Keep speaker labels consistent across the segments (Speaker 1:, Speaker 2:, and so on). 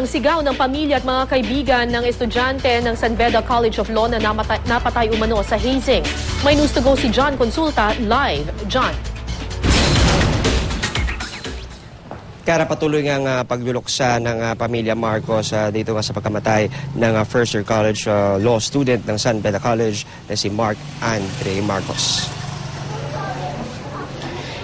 Speaker 1: ang sigaw ng pamilya at mga kaibigan ng estudyante ng San Beda College of Law na namatay, napatay umano sa hazing. May news to go si John Consulta live. John.
Speaker 2: Kara patuloy nga nga pagluluksa ng ah, pamilya Marcos ah, dito nga sa pagkamatay ng ah, first year college ah, law student ng San Beda College na si Mark Andre Marcos.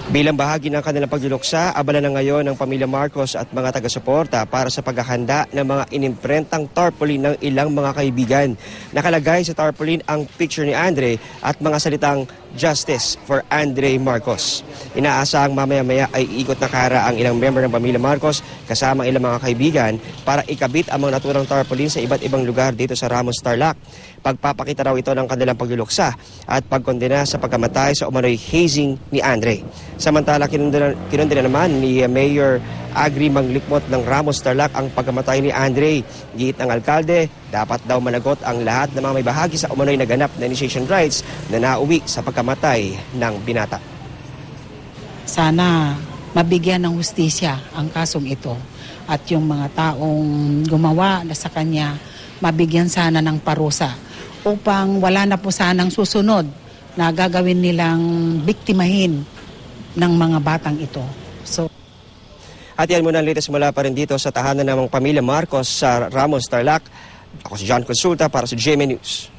Speaker 2: Bilang bahagi ng kanilang pagluluksa, abala na ngayon ng pamilya Marcos at mga taga-suporta para sa paghahanda ng mga inimprentang tarpaulin ng ilang mga kaibigan. Nakalagay sa tarpaulin ang picture ni Andre at mga salitang Justice for Andre Marcos. Inaasahang mamaya-maya ay ikot na kara ang ilang member ng pamilya Marcos kasama ang ilang mga kaibigan para ikabit ang mga naturang tarpaulin sa iba't ibang lugar dito sa Ramos Tarlac. Pagpapakita raw ito ng kanilang pagluluksa at pagkondena sa pagkamatay sa umano'y hazing ni Andre. Samantala, kinundina, kinundina naman ni Mayor Agri Manglipmot ng Ramos Tarlac ang pagkamatay ni Andre. Giit ng alkalde, dapat daw managot ang lahat ng mga may bahagi sa umano'y naganap na initiation rights na nauwi sa pagkamatay ng binata.
Speaker 3: sana mabigyan ng hustisya ang kasong ito at yung mga taong gumawa na sa kanya mabigyan sana ng parusa upang wala na po sanang susunod na gagawin nilang biktimahin ng mga batang ito. So
Speaker 2: At yan muna ang latest mula pa rin dito sa tahanan ng pamilya Marcos sa Ramos Tarlac. Ako si John Consulta para sa GMA News.